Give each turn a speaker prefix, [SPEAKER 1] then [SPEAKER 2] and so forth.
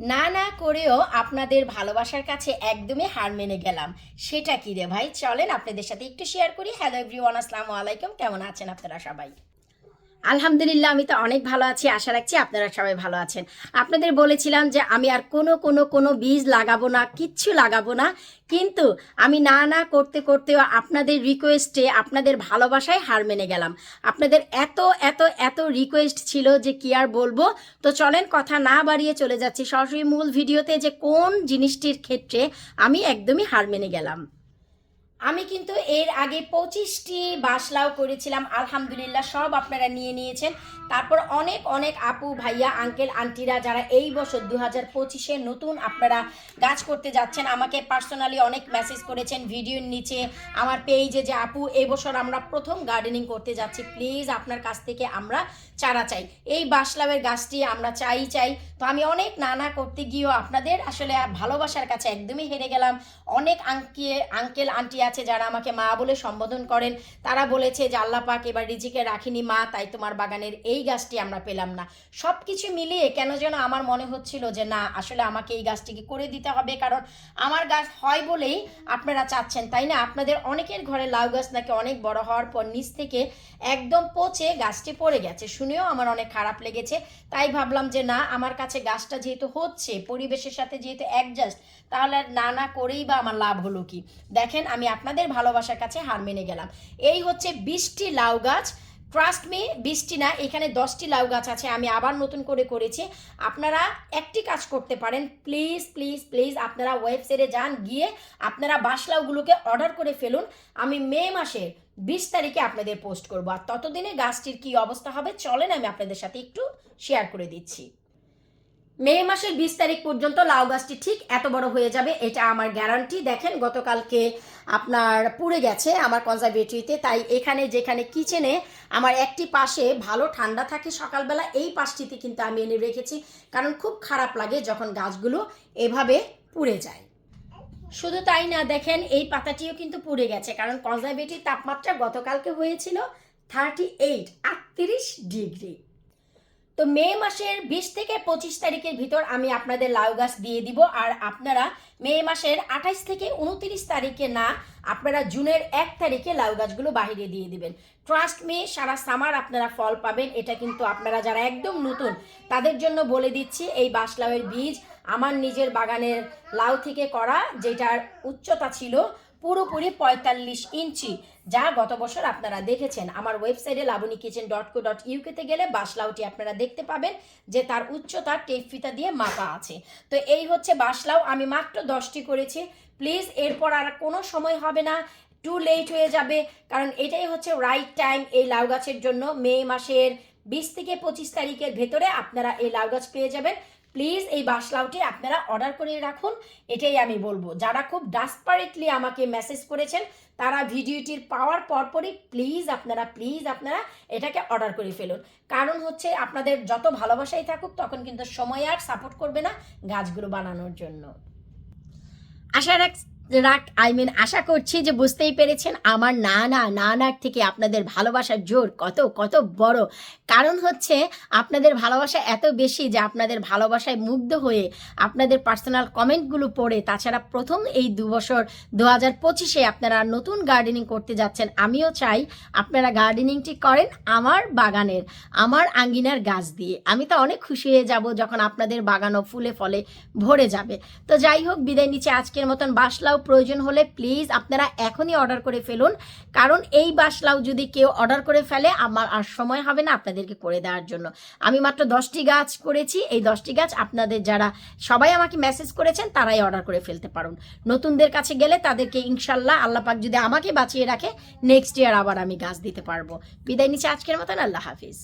[SPEAKER 1] না না করেও আপনাদের ভালোবাসার কাছে একদমই হার মেনে গেলাম। সেটা কি রে ভাই? চলেন আপনাদের সাথে একটু শেয়ার করি। হ্যালো এভরিওয়ান আসসালামু আলাইকুম। কেমন আছেন আপনারা সবাই? আলহামদুলিল্লাহ, আমি তো অনেক ভালো আছি। আশা রাখছি আপনারা সবাই ভালো আছেন। আপনাদের বলেছিলাম যে আমি আর কোনো কোনো কোনো বীজ লাগাবো না, কিচ্ছু লাগাবো না। কিন্তু আমি না না করতে করতেও আপনাদের রিকোয়েস্টে আপনাদের ভালোবাসায় হার মেনে গেলাম। আপনাদের এত এত এত রিকোয়েস্ট ছিল যে কি আর বলব? তো চলেন কথা না বাড়িয়ে চলে যাচ্ছি। সরাসরি মূল ভিডিওতে যে কোন জিনিসটির ক্ষেত্রে আমি একদমই হার মেনে গেলাম। আমি কিন্তু এর আগে পঁচিশটি বাসলাও করেছিলাম। আলহামদুলিল্লাহ সব আপনারা নিয়ে নিয়েছেন। তারপর অনেক অনেক আপু, ভাইয়া, আঙ্কেল, আন্টিরা যারা এই বছর দু হাজার পঁচিশে নতুন আপনারা গাছ করতে যাচ্ছেন, আমাকে পার্সোনালি অনেক মেসেজ করেছেন ভিডিওর নিচে। আমার পেজে যে, আপু এবছর আমরা প্রথম গার্ডেনিং করতে যাচ্ছি। প্লিজ আপনার কাছ থেকে আমরা চারা চাই। এই বাসলামের গাছটি আমরা চাই চাই। তো আমি অনেক নানা করতে গিয়েও আপনাদের আসলে ভালোবাসার কাছে একদমই হেরে গেলাম। অনেক আঙ্কে, আঙ্কেল, আন্টি আছে, যারা আমাকে মা বলে সম্বোধন করেন, তারা বলেছে যে আল্লাহ পাক এবার রিজিকে রাখিনি মা, তাই তোমার বাগানের এই গাছটি আমরা পেলাম না। সব কিছু মিলিয়ে কেন যেন আমার মনে হচ্ছিল যে না, আসলে আমাকে এই গাছটিকে করে দিতে হবে, কারণ আমার গাছ হয় বলেই আপনারা চাচ্ছেন, তাই না? আপনাদের অনেকের ঘরে লাউ গাছ নাকি অনেক বড় হওয়ার পর নিচ থেকে একদম পচে গাছটি পড়ে গেছে। শুনেও আমার অনেক খারাপ লেগেছে, তাই ভাবলাম যে না, আমার কাছে গাছটা যেহেতু হচ্ছে, পরিবেশের সাথে যেহেতু অ্যাডজাস্ট তাহলে না না করেই বা আমার লাভ হলো কি? দেখেন, আমি আপনাদের ভালোবাসার কাছে হার মেনে গেলাম। এই হচ্ছে বিশটি লাউ গাছ। ট্রাস্ট মি বৃষ্টি না, এখানে দশটি লাউ গাছ আছে, আমি আবার নতুন করে করেছি। আপনারা একটি কাজ করতে পারেন প্লিজ প্লিজ প্লিজ আপনারা ওয়েবসাইটে যান, গিয়ে আপনারা বাসলাউগুলোকে অর্ডার করে ফেলুন। আমি মে মাসের বিশ তারিখে আপনাদের পোস্ট করব। আর ততদিনে গাছটির কি অবস্থা হবে, চলেন আমি আপনাদের সাথে একটু শেয়ার করে দিচ্ছি। মে মাসের বিশ তারিখ পর্যন্ত লাউ গাছটি ঠিক এত বড় হয়ে যাবে, এটা আমার গ্যারান্টি। দেখেন, গতকালকে আপনার পুড়ে গেছে আমার কনজারভেটরিতে তাই এখানে যেখানে কিচেনে আমার একটি পাশে ভালো ঠান্ডা থাকে সকালবেলা, এই পাশটিতে কিন্তু আমি এনে রেখেছি, কারণ খুব খারাপ লাগে যখন গাছগুলো এভাবে পুড়ে যায়। শুধু তাই না, দেখেন, এই পাতাটিও কিন্তু পুড়ে গেছে, কারণ কনজারভেটিভ তাপমাত্রা গতকালকে হয়েছিল থার্টি এইট আটত্রিশ ডিগ্রি তো মে মাসের বিশ থেকে পঁচিশ তারিখের ভিতর আমি আপনাদের লাউ গাছ দিয়ে দিব। আর আপনারা মে মাসের আঠাইশ থেকে উনত্রিশ তারিখে না, আপনারা জুনের এক তারিখে লাউ গাছগুলো বাহিরে দিয়ে দিবেন। ট্রাস্ট মে সারা সামার আপনারা ফল পাবেন। এটা কিন্তু আপনারা যারা একদম নতুন, তাদের জন্য বলে দিচ্ছি, এই বাসলাউয়ের বীজ আমার নিজের বাগানের লাউ থেকে করা, যেটার উচ্চতা ছিল পুরোপুরি পঁয়তাল্লিশ ইঞ্চি, যা গত বছর আপনারা দেখেছেন। আমার ওয়েবসাইটে Laboni kitchen dot co dot ইউকেতে গেলে বাসলাউটি আপনারা দেখতে পাবেন যে তার উচ্চতা টেপ ফিতা দিয়ে মাপা আছে। তো এই হচ্ছে বাসলাউ, আমি মাত্র দশটি করেছি। প্লিজ এরপর আর কোনো সময় হবে না টু লেট হয়ে যাবে, কারণ এটাই হচ্ছে রাইট টাইম এই লাউ গাছের জন্য। মে মাসের বিশ থেকে পঁচিশ তারিখের ভেতরে আপনারা এই লাউ গাছ পেয়ে যাবেন। প্লিজ এই বাসলাউটি আপনারা অর্ডার করে রাখুন, এটাই আমি বলব। যারা খুব ডাসপারেটলি আমাকে মেসেজ করেছেন, তারা ভিডিওটির পাওয়ার পরপরই প্লিজ আপনারা প্লিজ আপনারা এটাকে অর্ডার করে ফেলুন। কারণ হচ্ছে আপনাদের যত ভালোবাসাই থাকুক, তখন কিন্তু সময় আর সাপোর্ট করবে না গাছগুলো বানানোর জন্য। আশা রাখ রাখ আই মিন আশা করছি যে বুঝতেই পেরেছেন। আমার না না না নার থেকে আপনাদের ভালোবাসার জোর কত কত বড়। কারণ হচ্ছে আপনাদের ভালোবাসা এত বেশি যে আপনাদের ভালোবাসায় মুগ্ধ হয়ে আপনাদের পার্সোনাল কমেন্টগুলো পড়ে, তাছাড়া প্রথম এই দু বছর, দু হাজার পঁচিশে আপনারা নতুন গার্ডেনিং করতে যাচ্ছেন। আমিও চাই আপনারা গার্ডেনিংটি করেন আমার বাগানের, আমার আঙ্গিনার গাছ দিয়ে। আমি তো অনেক খুশি হয়ে যাব যখন আপনাদের বাগানও ফুলে, ফলে ভরে যাবে। তো যাই হোক, বিদায় নিচে আজকের মতন। বাসলাও প্রয়োজন হলে প্লিজ আপনারা এখনই অর্ডার করে ফেলুন। কারণ এই বাসলাও যদি কেউ অর্ডার করে ফেলে, আমার আর সময় হবে না আপনাদেরকে করে দেওয়ার জন্য। আমি মাত্র দশটি গাছ করেছি। এই দশটি গাছ আপনাদের যারা, সবাই আমাকে মেসেজ করেছেন, তারাই অর্ডার করে ফেলতে পারুন। নতুনদের কাছে গেলে তাদেরকে ইনশাল্লাহ আল্লাহ পাক যদি আমাকে বাঁচিয়ে রাখে নেক্সট ইয়ার আবার আমি গাছ দিতে পারব। বিদায় নিচে আজকের মতন। আল্লাহ হাফিজ।